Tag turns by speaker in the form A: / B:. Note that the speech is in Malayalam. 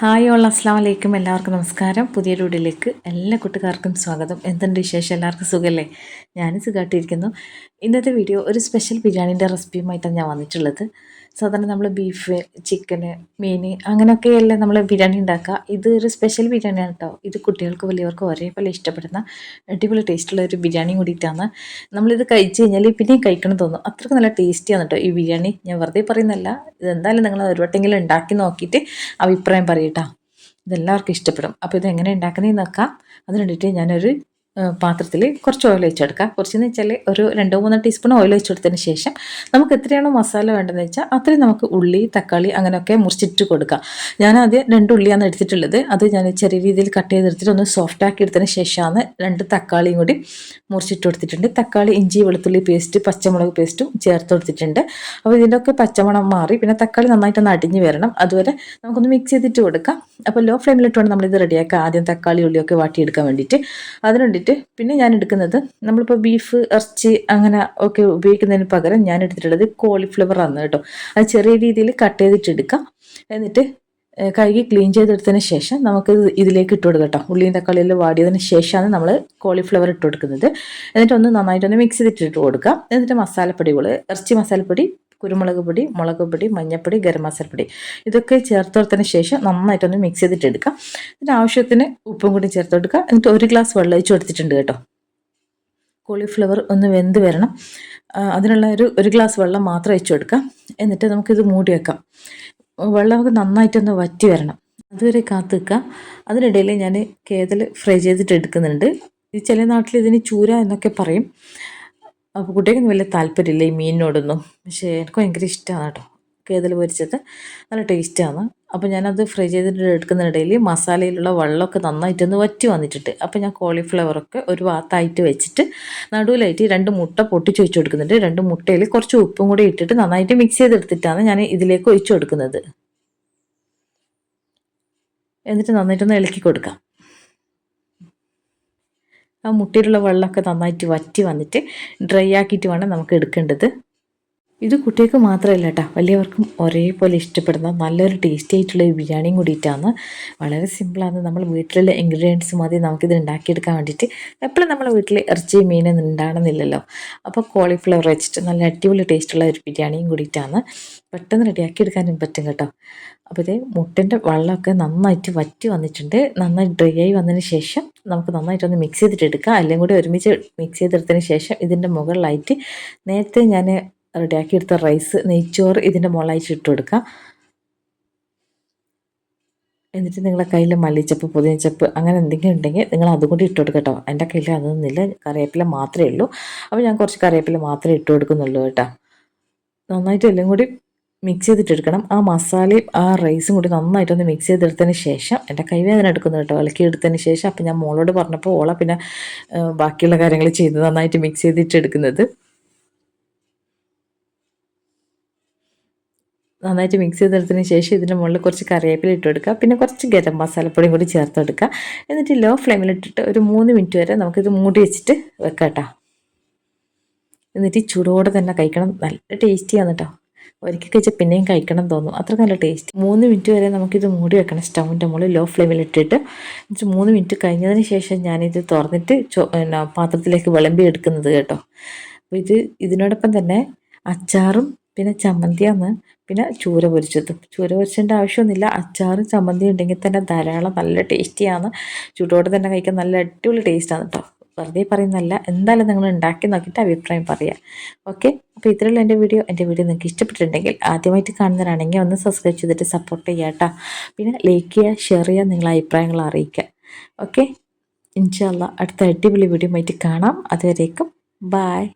A: ഹായ് ഓൾ അസ്സാം വലൈക്കും എല്ലാവർക്കും നമസ്കാരം. പുതിയ വീഡിയോയിലേക്ക് എല്ലാ കൂട്ടുകാർക്കും സ്വാഗതം. എന്തുണ്ട് വിശേഷം? എല്ലാവർക്കും സുഖമല്ലേ ഞാനും സുഖമായിട്ടിരിക്കുന്നു ഇന്നത്തെ വീഡിയോ ഒരു സ്പെഷ്യൽ ബിരിയാണീന്റെ റെസിപ്പിയുമായിട്ടാണ് ഞാൻ വന്നിട്ടുള്ളത്. സാധാരണ നമ്മൾ ബീഫ് ചിക്കന് മീൻ അങ്ങനെയൊക്കെയല്ലേ നമ്മൾ ബിരിയാണി ഉണ്ടാക്കുക. ഇത് ഒരു സ്പെഷ്യൽ ബിരിയാണിയാണ് കേട്ടോ. ഇത് കുട്ടികൾക്ക് വലിയവർക്കും ഒരേപോലെ ഇഷ്ടപ്പെടുന്ന അടിപൊളി ടേസ്റ്റുള്ള ഒരു ബിരിയാണി കൂടിയിട്ടാണ് നമ്മളിത് കഴിച്ച് കഴിഞ്ഞാൽ പിന്നെയും കഴിക്കണം തോന്നും അത്രയ്ക്ക് നല്ല ടേസ്റ്റിയാണ് കേട്ടോ ഈ ബിരിയാണി. ഞാൻ വെറുതെ പറയുന്നല്ല ഇതെന്തായാലും നിങ്ങൾ ഒരു വട്ടെങ്കിലും ഉണ്ടാക്കി നോക്കിയിട്ട് അഭിപ്രായം പറയട്ടോ ഇതെല്ലാവർക്കും ഇഷ്ടപ്പെടും. അപ്പോൾ ഇത് എങ്ങനെ ഉണ്ടാക്കുന്നതെന്ന് നോക്കാം. അതിന് വേണ്ടിയിട്ട് ഞാനൊരു പാത്രത്തിൽ കുറച്ച് ഓയിൽ ഒഴിച്ചെടുക്കുക കുറച്ചെന്ന് വെച്ചാൽ ഒരു രണ്ടോ മൂന്നോ ടീസ്പൂൺ ഓയിൽ ഒഴിച്ചെടുത്തതിന് ശേഷം നമുക്ക് എത്രയാണോ മസാല വേണ്ടതെന്ന് വെച്ചാൽ അത്രയും നമുക്ക് ഉള്ളി തക്കാളി അങ്ങനെയൊക്കെ മുറിച്ചിട്ട് കൊടുക്കാം. ഞാൻ ആദ്യം രണ്ട് ഉള്ളിയാണ് എടുത്തിട്ടുള്ളത്. അത് ഞാൻ ചെറിയ രീതിയിൽ കട്ട് ചെയ്തെടുത്തിട്ട് ഒന്ന് സോഫ്റ്റ് ആക്കി എടുത്തതിന് ശേഷമാണ് രണ്ട് തക്കാളിയും കൂടി മുറിച്ചിട്ട് കൊടുത്തിട്ടുണ്ട്. തക്കാളി ഇഞ്ചി വെളുത്തുള്ളി പേസ്റ്റ് പച്ചമുളക് പേസ്റ്റും ചേർത്ത് കൊടുത്തിട്ടുണ്ട്. അപ്പോൾ ഇതിന്റെയൊക്കെ പച്ചമണം മാറി. പിന്നെ തക്കാളി നന്നായിട്ടൊന്ന് അടിഞ്ഞ് വരണം. അതുവരെ നമുക്കൊന്ന് മിക്സ് ചെയ്തിട്ട് കൊടുക്കാം. അപ്പോൾ ലോ ഫ്ലെയിമിലിട്ട് വേണം നമ്മളിത് റെഡിയാക്കുക ആദ്യം തക്കാളി ഉള്ളിയൊക്കെ വാട്ടിയെടുക്കാൻ വേണ്ടിയിട്ട്. അതിന് വേണ്ടിയിട്ട് പിന്നെ ഞാൻ എടുക്കുന്നത് നമ്മളിപ്പോൾ ബീഫ് ഇറച്ചി അങ്ങനെ ഒക്കെ ഉപയോഗിക്കുന്നതിന് പകരം ഞാൻ എടുത്തിട്ടുള്ളത് കോളിഫ്ലവർ ആണ് കേട്ടോ. അത് ചെറിയ രീതിയിൽ കട്ട് ചെയ്തിട്ട് എടുക്കാം. എന്നിട്ട് കഴുകി ക്ലീൻ ചെയ്തെടുത്തതിന് ശേഷം നമുക്ക് ഇതിലേക്ക് ഇട്ട് കൊടുക്കാം കേട്ടോ. ഉള്ളിയും തക്കാളിയെല്ലാം വാടിയതിന് ശേഷമാണ് നമ്മൾ കോളിഫ്ലവർ ഇട്ട് കൊടുക്കുന്നത്. എന്നിട്ട് ഒന്ന് നന്നായിട്ടൊന്ന് മിക്സ് ചെയ്തിട്ട് ഇട്ട് കൊടുക്കാം. എന്നിട്ട് മസാലപ്പൊടികൾ ഇറച്ചി മസാലപ്പൊടി കുരുമുളക് പൊടി മുളക് പൊടി മഞ്ഞൾപ്പൊടി ഗരം മസാലപ്പൊടി ഇതൊക്കെ ചേർത്തോടത്തിന് ശേഷം നന്നായിട്ടൊന്ന് മിക്സ് ചെയ്തിട്ട് എടുക്കാം ഇതിന് ആവശ്യത്തിന് ഉപ്പും കൂടി ചേർത്ത് കൊടുക്കുക എന്നിട്ട് ഒരു ഗ്ലാസ് വെള്ളം ഒഴിച്ച് കൊടുത്തിട്ടുണ്ട് കേട്ടോ. കോളിഫ്ലവർ ഒന്ന് വെന്ത് വരണം. അതിനുള്ള ഒരു ഒരു ഗ്ലാസ് വെള്ളം മാത്രം ഒഴിച്ച് കൊടുക്കാം. എന്നിട്ട് നമുക്കിത് മൂടി വെക്കാം. വെള്ളമൊക്കെ നന്നായിട്ടൊന്ന് വറ്റി വരണം. അതുവരെ കാത്തു നിൽക്കാം അതിനിടയിൽ ഞാൻ കേതൽ ഫ്രൈ ചെയ്തിട്ട് എടുക്കുന്നുണ്ട് ചില നാട്ടിൽ ഇതിന് ചൂര എന്നൊക്കെ പറയും. അപ്പോൾ കുട്ടിക്കൊന്നും വലിയ താല്പര്യമില്ല ഈ മീനിനോടൊന്നും. പക്ഷേ എനിക്ക് ഭയങ്കര ഇഷ്ടമാണ് കേട്ടോ. കേതൽ പൊരിച്ചത്. നല്ല ടേസ്റ്റാണ് അപ്പോൾ ഞാനത് ഫ്രൈ ചെയ്തിട്ട് എടുക്കുന്നതിനിടയിൽ മസാലയിലുള്ള വെള്ളമൊക്കെ നന്നായിട്ടൊന്ന് വറ്റി വന്നിട്ടിട്ട് അപ്പോൾ ഞാൻ കോളിഫ്ലവറൊക്കെ ഒരു ഭാഗത്തായിട്ട് വെച്ചിട്ട് നടുവിലായിട്ട് രണ്ട് മുട്ട പൊട്ടിച്ച് ഒഴിച്ചു കൊടുക്കുന്നുണ്ട്. രണ്ട് മുട്ടയിൽ കുറച്ച് ഉപ്പും കൂടി ഇട്ടിട്ട് നന്നായിട്ട് മിക്സ് ചെയ്തെടുത്തിട്ടാണ് ഞാൻ ഇതിലേക്ക് ഒഴിച്ചു കൊടുക്കുന്നത്. എന്നിട്ട് നന്നായിട്ടൊന്ന് ഇളക്കി കൊടുക്കാം. ആ മുട്ടയിലുള്ള വെള്ളമൊക്കെ നന്നായിട്ട് വറ്റി വന്നിട്ട് ഡ്രൈ ആക്കിയിട്ട് വേണം നമുക്ക് എടുക്കേണ്ടത്. ഇത് കുട്ടികൾക്ക് മാത്രമല്ല കേട്ടോ വലിയവർക്കും ഒരേപോലെ ഇഷ്ടപ്പെടുന്ന നല്ലൊരു ടേസ്റ്റി ആയിട്ടുള്ള ഒരു ബിരിയാണിയും കൂടിയിട്ടാണ്. വളരെ സിമ്പിളാണ് നമ്മൾ വീട്ടിലുള്ള ഇൻഗ്രീഡിയൻസ് മതി നമുക്കിത് ഉണ്ടാക്കിയെടുക്കാൻ വേണ്ടിയിട്ട്. എപ്പോഴും നമ്മൾ വീട്ടിൽ ഇറച്ചി മീൻ ഉണ്ടാകണമെന്നില്ലല്ലോ അപ്പോൾ കോളിഫ്ലവർ വെച്ചിട്ട് നല്ല അടിപൊളി ടേസ്റ്റുള്ള ഒരു ബിരിയാണിയും കൂടിയിട്ടാണ്. പെട്ടെന്ന് റെഡിയാക്കി എടുക്കാനും പറ്റും കേട്ടോ. അപ്പോൾ ഇത് മുട്ടന്റെ വെള്ളമൊക്കെ നന്നായിട്ട് വറ്റി വന്നിട്ടുണ്ട്. നന്നായി ഡ്രൈ ആയി വന്നതിന് ശേഷം നമുക്ക് നന്നായിട്ട് ഒന്ന് മിക്സ് ചെയ്തിട്ട് എടുക്കാം. അല്ലെങ്കിൽ കൂടി ഒരുമിച്ച് മിക്സ് ചെയ്തെടുത്തതിന് ശേഷം ഇതിന്റെ മുകളിലായിട്ട് നേരത്തെ ഞാൻ റെഡിയാക്കി എടുത്ത റൈസ് നെയ്ച്ചോറ് ഇതിന്റെ മുകളിലായിട്ട് ഇട്ട് കൊടുക്കാം. എന്നിട്ട് നിങ്ങളുടെ കയ്യിൽ മല്ലിച്ചപ്പ് പുതിനച്ചപ്പ് അങ്ങനെ എന്തെങ്കിലും ഉണ്ടെങ്കിൽ നിങ്ങൾ അതും കൂടി ഇട്ട് കൊടുക്കട്ടോ എന്റെ കയ്യിൽ അതൊന്നുമില്ല കറിവേപ്പില മാത്രമേ ഉള്ളൂ. അപ്പോൾ ഞാൻ കുറച്ച് കറിവേപ്പില മാത്രമേ ഇട്ട് കൊടുക്കുന്നുള്ളൂ കേട്ടോ. നന്നായിട്ട് എല്ലാം കൂടി മിക്സ് ചെയ്തിട്ടെടുക്കണം. ആ മസാലയും ആ റൈസും കൂടി നന്നായിട്ടൊന്ന് മിക്സ് ചെയ്തെടുത്തതിന് ശേഷം എന്റെ കൈവേദന എടുക്കുന്നു കേട്ടോ. ഇളക്കി എടുത്തതിന് ശേഷം അപ്പം ഞാൻ മോളോട് പറഞ്ഞപ്പോൾ ഓള പിന്നെ ബാക്കിയുള്ള കാര്യങ്ങൾ ചെയ്ത് നന്നായിട്ട് മിക്സ് ചെയ്തിട്ട് നന്നായിട്ട് മിക്സ് ചെയ്തെടുത്തതിന് ശേഷം ഇതിന്റെ മുകളിൽ കുറച്ച് കറിവേപ്പില ഇട്ട് കൊടുക്കുക. പിന്നെ കുറച്ച് ഗരം മസാലപ്പൊടിയും കൂടി ചേർത്ത് കൊടുക്കുക. എന്നിട്ട് ലോ ഫ്ലെയിമിലിട്ടിട്ട് ഒരു മൂന്ന് മിനിറ്റ് വരെ നമുക്കിത് മൂടി വെച്ചിട്ട് വെക്കാം കേട്ടോ എന്നിട്ട് ചൂടോടെ തന്നെ കഴിക്കണം. നല്ല ടേസ്റ്റിയാണ് കേട്ടോ ഒരിക്കൽ കഴിച്ചാൽ പിന്നെയും കഴിക്കണം എന്ന് തോന്നും. അത്ര നല്ല ടേസ്റ്റ് മൂന്ന് മിനിറ്റ് വരെ നമുക്കിത് മൂടി വെക്കണം സ്റ്റൗവിന്റെ മുകളിൽ ലോ ഫ്ലെയിമിൽ ഇട്ടിട്ട്. എന്നിട്ട് മൂന്ന് മിനിറ്റ് കഴിഞ്ഞതിന് ശേഷം ഞാനിത് തുറന്നിട്ട് പാത്രത്തിലേക്ക് വിളമ്പി എടുക്കുന്നത് കേട്ടോ. അപ്പോൾ ഇത് ഇതിനോടൊപ്പം തന്നെ അച്ചാറും പിന്നെ ചമ്മന്തിയാണ്. പിന്നെ ചൂര പൊരിച്ചതും. ചൂര പൊരിച്ചതിന്റെ ആവശ്യമൊന്നുമില്ല. അച്ചാറും ചമ്മന്തി ഉണ്ടെങ്കിൽ തന്നെ ധാരാളം നല്ല ടേസ്റ്റിയാണ്. ചൂടോടെ തന്നെ കഴിക്കാൻ നല്ല അടിപൊളി ടേസ്റ്റാണ് കേട്ടോ വെറുതെ പറയുന്നല്ല എന്തായാലും നിങ്ങൾ ഉണ്ടാക്കി നോക്കിയിട്ട് അഭിപ്രായം പറയാം. ഓക്കെ? അപ്പോൾ ഇത്രയുള്ള എന്റെ വീഡിയോ. എന്റെ വീഡിയോ നിങ്ങൾക്ക് ഇഷ്ടപ്പെട്ടിട്ടുണ്ടെങ്കിൽ ആദ്യമായിട്ട് കാണുന്നവരാണെങ്കിൽ ഒന്ന് സബ്സ്ക്രൈബ് ചെയ്തിട്ട് സപ്പോർട്ട് ചെയ്യുക കേട്ടോ പിന്നെ ലൈക്ക് ചെയ്യുക ഷെയർ ചെയ്യുക നിങ്ങളെ അഭിപ്രായങ്ങൾ അറിയിക്കുക. ഓക്കെ? ഇൻഷാല്ല അടുത്ത അടിപൊളി വീഡിയോ ആയിട്ട് കാണാം. അതുവരേക്കും ബായ്